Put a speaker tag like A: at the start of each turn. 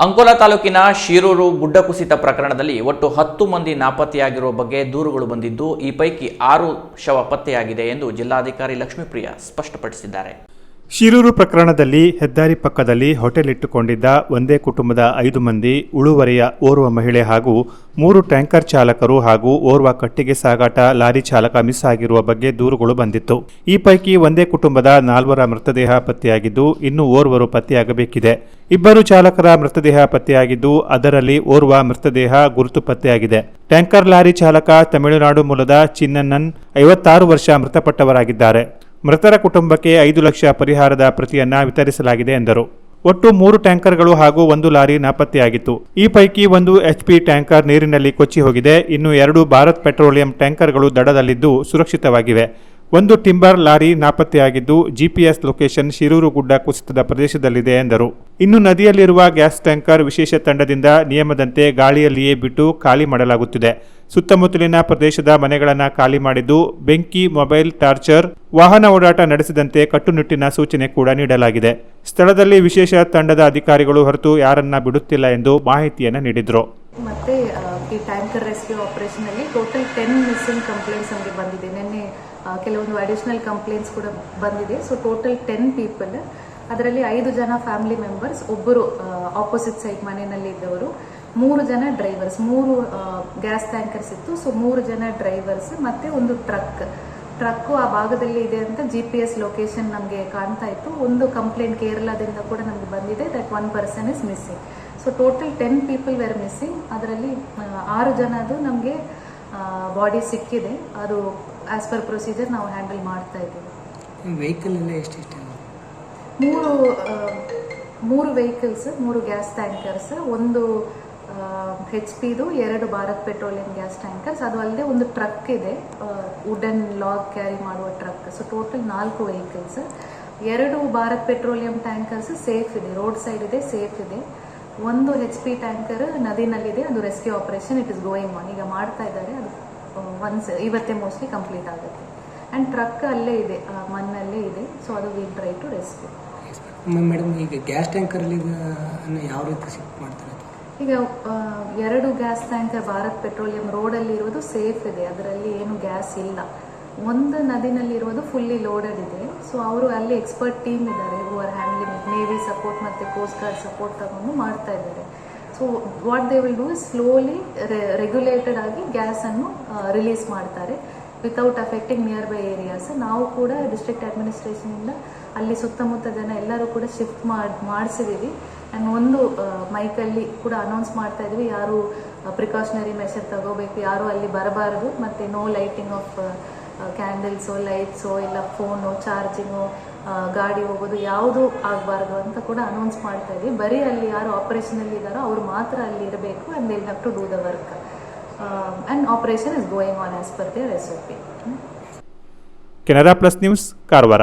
A: ಅಂಕೋಲಾ ತಾಲೂಕಿನ ಶಿರೂರು ಗುಡ್ಡ ಕುಸಿತ ಪ್ರಕರಣದಲ್ಲಿ ಒಟ್ಟು ಹತ್ತು ಮಂದಿ ನಾಪತ್ತೆಯಾಗಿರುವ ಬಗ್ಗೆ ದೂರುಗಳು ಬಂದಿದ್ದು, ಈ ಪೈಕಿ ಆರು ಶವ ಪತ್ತೆಯಾಗಿದೆ ಎಂದು ಜಿಲ್ಲಾಧಿಕಾರಿ ಲಕ್ಷ್ಮೀಪ್ರಿಯ ಸ್ಪಷ್ಟಪಡಿಸಿದ್ದಾರೆ.
B: ಶಿರೂರು ಪ್ರಕರಣದಲ್ಲಿ ಹೆದ್ದಾರಿ ಪಕ್ಕದಲ್ಲಿ ಹೋಟೆಲ್ ಇಟ್ಟುಕೊಂಡಿದ್ದ ಒಂದೇ ಕುಟುಂಬದ ಐದು ಮಂದಿ, ಉಳುವರೆಯ ಓರ್ವ ಮಹಿಳೆ ಹಾಗೂ ಮೂರು ಟ್ಯಾಂಕರ್ ಚಾಲಕರು ಹಾಗೂ ಓರ್ವ ಕಟ್ಟಿಗೆ ಸಾಗಾಟ, ಲಾರಿ ಚಾಲಕ ಮಿಸ್ ಆಗಿರುವ ಬಗ್ಗೆ ದೂರುಗಳು ಬಂದಿತ್ತು. ಈ ಪೈಕಿ ಒಂದೇ ಕುಟುಂಬದ ನಾಲ್ವರ ಮೃತದೇಹ ಪತ್ತೆಯಾಗಿದ್ದು, ಇನ್ನು ಓರ್ವರು ಪತ್ತೆಯಾಗಬೇಕಿದೆ. ಇಬ್ಬರು ಚಾಲಕರ ಮೃತದೇಹ ಪತ್ತೆಯಾಗಿದ್ದು, ಅದರಲ್ಲಿ ಓರ್ವ ಮೃತದೇಹ ಗುರುತು ಪತ್ತೆಯಾಗಿದೆ. ಟ್ಯಾಂಕರ್ ಲಾರಿ ಚಾಲಕ ತಮಿಳುನಾಡು ಮೂಲದ ಚಿನ್ನಣ್ಣನ್ ಐವತ್ತಾರು ವರ್ಷ ಮೃತಪಟ್ಟವರಾಗಿದ್ದಾರೆ. ಮೃತರ ಕುಟುಂಬಕ್ಕೆ ಐದು ಲಕ್ಷ ಪರಿಹಾರದ ಪ್ರತಿಯನ್ನ ವಿತರಿಸಲಾಗಿದೆ ಎಂದರು. ಒಟ್ಟು ಮೂರು ಟ್ಯಾಂಕರ್ಗಳು ಹಾಗೂ ಒಂದು ಲಾರಿ ನಾಪತ್ತೆಯಾಗಿತ್ತು. ಈ ಪೈಕಿ ಒಂದು ಎಚ್ಪಿ ಟ್ಯಾಂಕರ್ ನೀರಿನಲ್ಲಿ ಕೊಚ್ಚಿ ಹೋಗಿದೆ. ಇನ್ನು ಎರಡು ಭಾರತ್ ಪೆಟ್ರೋಲಿಯಂ ಟ್ಯಾಂಕರ್ಗಳು ದಡದಲ್ಲಿದ್ದು ಸುರಕ್ಷಿತವಾಗಿವೆ. ಒಂದು ಟಿಂಬರ್ ಲಾರಿ ನಾಪತ್ತೆಯಾಗಿದ್ದು, ಜಿಪಿಎಸ್ ಲೊಕೇಶನ್ ಶಿರೂರು ಗುಡ್ಡ ಕುಸಿತದ ಪ್ರದೇಶದಲ್ಲಿದೆ ಎಂದರು. ಇನ್ನು ನದಿಯಲ್ಲಿರುವ ಗ್ಯಾಸ್ ಟ್ಯಾಂಕರ್ ವಿಶೇಷ ತಂಡದಿಂದ ನಿಯಮದಂತೆ ಗಾಳಿಯಲ್ಲಿಯೇ ಬಿಟ್ಟು ಖಾಲಿ ಮಾಡಲಾಗುತ್ತಿದೆ. ಸುತ್ತಮುತ್ತಲಿನ ಪ್ರದೇಶದ ಮನೆಗಳನ್ನು ಖಾಲಿ ಮಾಡಿದ್ದು, ಬೆಂಕಿ, ಮೊಬೈಲ್ ಟಾರ್ಚರ್, ವಾಹನ ಓಡಾಟ ನಡೆಸಿದಂತೆ ಕಟ್ಟುನಿಟ್ಟಿನ ಸೂಚನೆ ಕೂಡ ನೀಡಲಾಗಿದೆ. ಸ್ಥಳದಲ್ಲಿ ವಿಶೇಷ ತಂಡದ ಅಧಿಕಾರಿಗಳು ಹೊರತು ಯಾರನ್ನ ಬಿಡುತ್ತಿಲ್ಲ ಎಂದು ಮಾಹಿತಿಯನ್ನು ನೀಡಿದರು.
C: ಮತ್ತೆ ಈ ಟ್ಯಾಂಕರ್ ರೆಸ್ಕ್ಯೂ ಆಪರೇಷನ್ ಅಲ್ಲಿ ಟೋಟಲ್ ಟೆನ್ ಮಿಸ್ಸಿಂಗ್ ಕಂಪ್ಲೇಂಟ್ಸ್ ನಮಗೆ ಬಂದಿದೆ. ನಿನ್ನೆ ಕೆಲವೊಂದು ಅಡಿಷನಲ್ ಕಂಪ್ಲೇಂಟ್ಸ್ ಕೂಡ ಬಂದಿದೆ. ಸೊ ಟೋಟಲ್ ಟೆನ್ ಪೀಪಲ್ ಅದರಲ್ಲಿ ಐದು ಜನ ಫ್ಯಾಮಿಲಿ ಮೆಂಬರ್ಸ್ ಒಬ್ಬರು ಆಪೋಸಿಟ್ ಸೈಡ್ ಮನೆಯಲ್ಲಿ ಇದ್ದವರು, ಮೂರು ಜನ ಡ್ರೈವರ್ಸ್ ಮೂರು ಗ್ಯಾಸ್ ಟ್ಯಾಂಕರ್ಸ್ ಇತ್ತು. ಸೊ ಮೂರು ಜನ ಡ್ರೈವರ್ಸ್ ಮತ್ತೆ ಒಂದು ಟ್ರಕ್ ಟ್ರಕ್ ಆ ಭಾಗದಲ್ಲಿ ಇದೆ ಅಂತ ಜಿ ಪಿ ಎಸ್ ಲೊಕೇಶನ್ ನಮಗೆ ಕಾಣ್ತಾ ಇತ್ತು. ಒಂದು ಕಂಪ್ಲೇಂಟ್ ಕೇರಳದಿಂದ ಕೂಡ ನಮಗೆ ಬಂದಿದೆ. That one person is missing so total ten people were missing ಅದರಲ್ಲಿ ಆರು ಜನದು ನಮಗೆ ಬಾಡಿ ಸಿಕ್ಕಿದೆ. ಅದು ಆಸ್ ಪರ್ ಪ್ರೊಸೀಜರ್ ನಾವು ಹ್ಯಾಂಡಲ್ ಮಾಡ್ತಾ ಇದ್ದೀವಿ.
D: ವೆಹಿಕಲ್ ಎಲ್ಲ ಎಷ್ಟೆಷ್ಟು
C: ಮೂರು ಮೂರು ವೆಹಿಕಲ್ಸ್ ಮೂರು ಗ್ಯಾಸ್ ಟ್ಯಾಂಕರ್ಸ್ ಒಂದು ಹೆಚ್ ಪಿದು ಎರಡು ಭಾರತ್ ಪೆಟ್ರೋಲಿಯಂ ಗ್ಯಾಸ್ ಟ್ಯಾಂಕರ್ಸ್ ಅದು ಅಲ್ಲದೆ ಒಂದು ಟ್ರಕ್ ಇದೆ. ವುಡನ್ ಲಾಗ್ ಕ್ಯಾರಿ ಮಾಡುವ ಟ್ರಕ್ ಸೊ ಟೋಟಲ್ ನಾಲ್ಕು ವೆಹಿಕಲ್ಸ್ ಎರಡು ಭಾರತ್ ಪೆಟ್ರೋಲಿಯಂ ಟ್ಯಾಂಕರ್ಸ್ ಸೇಫ್ ಇದೆ. ರೋಡ್ ಸೈಡ್ ಇದೆ ಸೇಫ್ ಇದೆ. ಒಂದು ಹೆಚ್ ಪಿ ಟ್ಯಾಂಕರ್ ನದಿನಲ್ಲಿದೆ ಅದು rescue operation it is going on ಈಗ ಮಾಡ್ತಾ ಇದ್ದಾರೆ ಅದು ಒನ್ಸ್ ಇವತ್ತೇ ಮೋಸ್ಟ್ಲಿ ಕಂಪ್ಲೀಟ್ ಆಗುತ್ತೆ. ಆ್ಯಂಡ್ ಟ್ರಕ್ ಅಲ್ಲೇ ಇದೆ ಆ, ಮಣ್ಣಲ್ಲೇ ಇದೆ ಸೊ ಅದು will try to rescue
D: madam ಈಗ ಗ್ಯಾಸ್ ಟ್ಯಾಂಕರಲ್ಲಿ ಯಾವ ರೀತಿ ಶಿಫ್ಟ್ ಮಾಡ್ತಾರೆ?
C: ಈಗ ಎರಡು ಗ್ಯಾಸ್ ಟ್ಯಾಂಕರ್ ಭಾರತ್ ಪೆಟ್ರೋಲಿಯಂ ರೋಡಲ್ಲಿ ಇರೋದು ಸೇಫ್ ಇದೆ ಅದರಲ್ಲಿ ಏನು ಗ್ಯಾಸ್ ಇಲ್ಲ. ಒಂದು ನದಿನಲ್ಲಿ ಇರೋದು ಫುಲ್ಲಿ ಲೋಡೆಡ್ ಇದೆ. ಸೊ ಅವರು ಅಲ್ಲಿ ಎಕ್ಸ್ಪರ್ಟ್ ಟೀಮ್ ಇದ್ದಾರೆ who are handling navy support ಮತ್ತು ಕೋಸ್ಟ್ ಗಾರ್ಡ್ ಸಪೋರ್ಟ್ ತಗೊಂಡು ಮಾಡ್ತಾ ಇದ್ದಾರೆ. So what they will do is slowly regulated ಆಗಿ ಗ್ಯಾಸನ್ನು ರಿಲೀಸ್ ಮಾಡ್ತಾರೆ. Without affecting nearby areas ನಾವು ಕೂಡ ಡಿಸ್ಟ್ರಿಕ್ಟ್ ಅಡ್ಮಿನಿಸ್ಟ್ರೇಷನಿಂದ ಅಲ್ಲಿ ಸುತ್ತಮುತ್ತ ಜನ ಎಲ್ಲರೂ ಕೂಡ ಶಿಫ್ಟ್ ಮಾಡಿ ಮಾಡಿಸಿದ್ದೀವಿ ಆ್ಯಂಡ್ ಒಂದು ಮೈಕಲ್ಲಿ ಕೂಡ ಅನೌನ್ಸ್ ಮಾಡ್ತಾ ಇದ್ವಿ. ಯಾರು ಪ್ರಿಕಾಷನರಿ ಮೆಷರ್ ತಗೋಬೇಕು, ಯಾರು ಅಲ್ಲಿ ಬರಬಾರದು, ಮತ್ತು no lighting of candles lights ಇಲ್ಲ ಫೋನು ಚಾರ್ಜಿಂಗು ಗಾಡಿ ಹೋಗೋದು ಯಾವುದು ಆಗಬಾರ್ದು ಅಂತ ಕೂಡ ಅನೌನ್ಸ್ ಮಾಡ್ತಾ ಇದ್ವಿ. ಬರೀ ಅಲ್ಲಿ ಯಾರು ಆಪರೇಷನಲ್ಲಿ ಇದ್ದಾರೋ ಅವ್ರು ಮಾತ್ರ ಅಲ್ಲಿ ಇರಬೇಕು and they'll have to do the work and operation is going on as per their recipe
B: Canara plus news, Karwar.